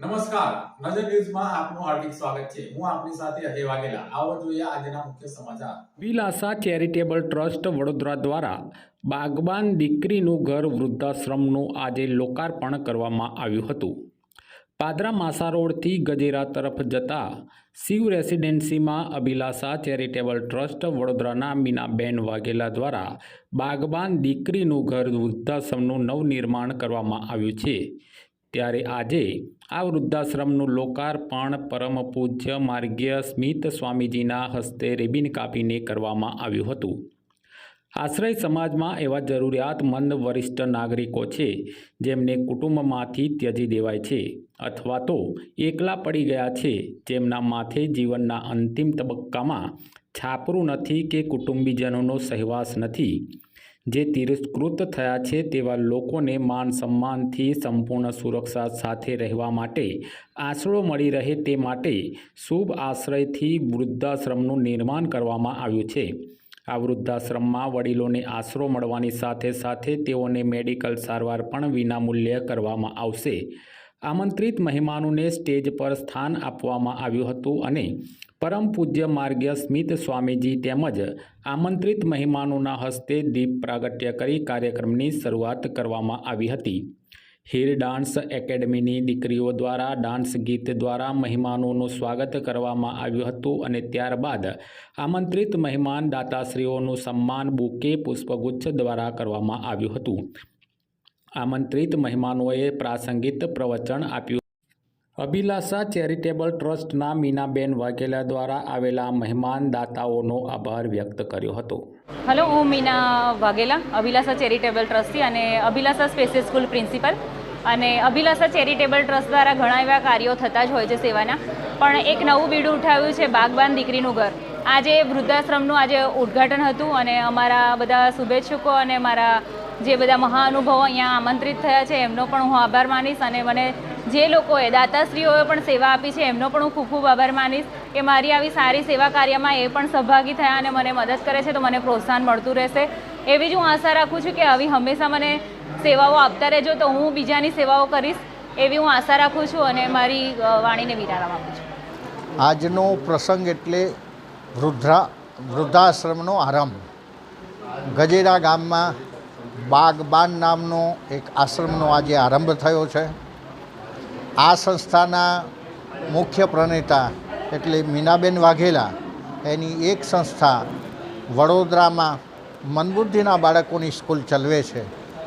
નમસ્કાર. નજર ન્યૂઝમાં આપનું હાર્દિક સ્વાગત છે. હું આપની સાથે અજય વાઘેલા. આવો જોઈએ આજના મુખ્ય સમાચાર. વિલાસા ચેરિટેબલ ટ્રસ્ટ વડોદરા દ્વારા બાગબાન દીકરીનું ઘર વૃદ્ધાશ્રમનું આજે લોકાર્પણ કરવામાં આવ્યું હતું. પાદરા માસા રોડથી ગજેરા તરફ જતા શિવ રેસિડેન્સીમાં અભિલાષા ચેરિટેબલ ટ્રસ્ટ વડોદરાના મીનાબેન વાઘેલા દ્વારા બાગબાન દીકરીનું ઘર વૃદ્ધાશ્રમનું નવનિર્માણ કરવામાં આવ્યું છે. ત્યારે આજે આ વૃદ્ધાશ્રમનું લોકાર્પણ પરમ પૂજ્ય માર્ગીય સ્મિત સ્વામીજીના હસ્તે રેબિન કાપીને કરવામાં આવ્યું હતું. આશ્રય સમાજમાં એવા જરૂરિયાતમંદ વરિષ્ઠ નાગરિકો છે, જેમને કુટુંબમાંથી ત્યજી દેવાય છે અથવા તો એકલા પડી ગયા છે, જેમના માથે જીવનના અંતિમ તબક્કામાં છાપરું નથી કે કુટુંબીજનોનો સહેવાસ નથી. જે તિરસ્કૃત થયા છે તેવા લોકોને માન સન્માનથી સંપૂર્ણ સુરક્ષા સાથે રહેવા માટે આશરો મળી રહે તે માટે શુભ આશ્રયથી વૃદ્ધાશ્રમનું નિર્માણ કરવામાં આવ્યું છે. આ વૃદ્ધાશ્રમમાં વડીલોને આશરો મળવાની સાથે સાથે તેઓને મેડિકલ સારવાર પણ વિનામૂલ્યે કરવામાં આવશે. આમંત્રિત મહેમાનોને સ્ટેજ પર સ્થાન આપવામાં આવ્યું હતું અને પરમ પૂજ્ય માર્ગ્ય સ્મિત સ્વામીજી તેમજ આમંત્રિત મહેમાનોના હસ્તે દીપ પ્રાગટ્ય કરી કાર્યક્રમની શરૂઆત કરવામાં આવી હતી. હીર ડાન્સ એકેડમીની દીકરીઓ દ્વારા ડાન્સ ગીત દ્વારા મહેમાનોનું સ્વાગત કરવામાં આવ્યું હતું અને ત્યારબાદ આમંત્રિત મહેમાન દાતાશ્રીઓનું સન્માન બુકે પુષ્પગુચ્છ દ્વારા કરવામાં આવ્યું હતું. આમંત્રિત મહેમાનોએ પ્રાસંગિક પ્રવચન આપ્યું અભિલાષા ચેરિટેબલ ટ્રસ્ટના મીનાબેન વાઘેલા દ્વારા આવેલા મહેમાન દાતાઓનો આભાર વ્યક્ત કર્યો હતો. હલો, હું મીના વાઘેલા, અભિલાષા ચેરિટેબલ ટ્રસ્ટી અને અભિલાષા સ્પેશિયલ સ્કૂલ પ્રિન્સિપલ. અને અભિલાષા ચેરિટેબલ ટ્રસ્ટ દ્વારા ઘણા એવા કાર્યો થતા જ હોય છે સેવાના. પણ એક નવું બીડું ઉઠાવ્યું છે બાગબાન દીકરીનું ઘર. આજે વૃદ્ધાશ્રમનું આજે ઉદ્ઘાટન હતું અને અમારા બધા શુભેચ્છુકો અને મારા જે બધા મહાનુભાવો અહીંયા આમંત્રિત થયા છે, એમનો પણ હું આભાર માનીશ અને મને જે લોકોએ દાતાશ્રીઓએ પણ સેવા આપી છે, એમનો પણ હું ખૂબ ખૂબ આભાર માનીશ કે મારી આવી સારી સેવા કાર્યમાં એ પણ સહભાગી થયા અને મને મદદ કરે છે, તો મને પ્રોત્સાહન મળતું રહેશે. એવી જ હું આશા રાખું છું કે આવી હંમેશા મને સેવાઓ આપતા રહેજો, તો હું બીજાની સેવાઓ કરીશ, એવી હું આશા રાખું છું અને મારી વાણીને વિરામ આપું છું. આજનો પ્રસંગ એટલે વૃદ્ધા, વૃદ્ધાશ્રમનો આરંભ. ગજેરા ગામમાં બાગબાન નામનો એક આશ્રમનો આજે આરંભ થયો છે. આ સંસ્થાના મુખ્ય પ્રણેતા એટલે મીનાબેન વાઘેલા, એની એક સંસ્થા વડોદરામાં મનબુદ્ધિના બાળકોની સ્કૂલ ચલાવે છે.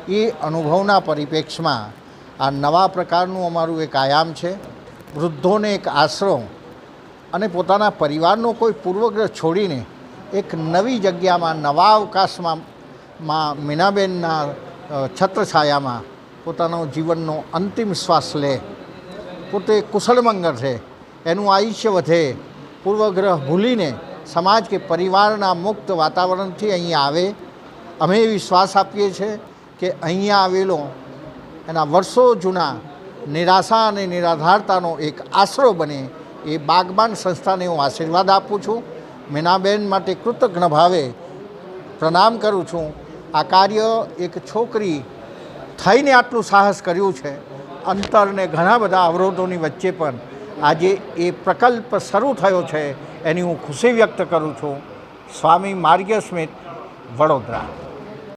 એ અનુભવના પરિપ્રેક્ષમાં આ નવા પ્રકારનું અમારું એક આયામ છે. વૃદ્ધોને એક આશરો અને પોતાના પરિવારનો કોઈ પૂર્વગ્રહ છોડીને એક નવી જગ્યામાં, નવા અવકાશમાં માં મીનાબેનના છત્રછાયામાં પોતાનો જીવનનો અંતિમ શ્વાસ લે પોતે કુશળમંગળ રહે, એનું આયુષ્ય વધે. પૂર્વગ્રહ ભૂલીને સમાજ કે પરિવારના મુક્ત વાતાવરણથી અહીંયા આવે. અમે વિશ્વાસ આપીએ છીએ કે અહીંયા આવેલો, એના વર્ષો જૂના નિરાશા અને નિરાધારતાનો એક આશરો બને એ બાગબાન સંસ્થાને હું આશીર્વાદ આપું છું. મીનાબેન માટે કૃતજ્ઞ ભાવે પ્રણામ કરું છું. આ કાર્ય એક છોકરી થઈને આટલું સાહસ કર્યું છે. અંતરને ઘણા બધા અવરોધોની વચ્ચે પણ આજે એ પ્રકલ્પ શરૂ થયો છે, એની હું ખુશી વ્યક્ત કરું છું. સ્વામી માર્ગ્ય સ્મિત વડોદરા.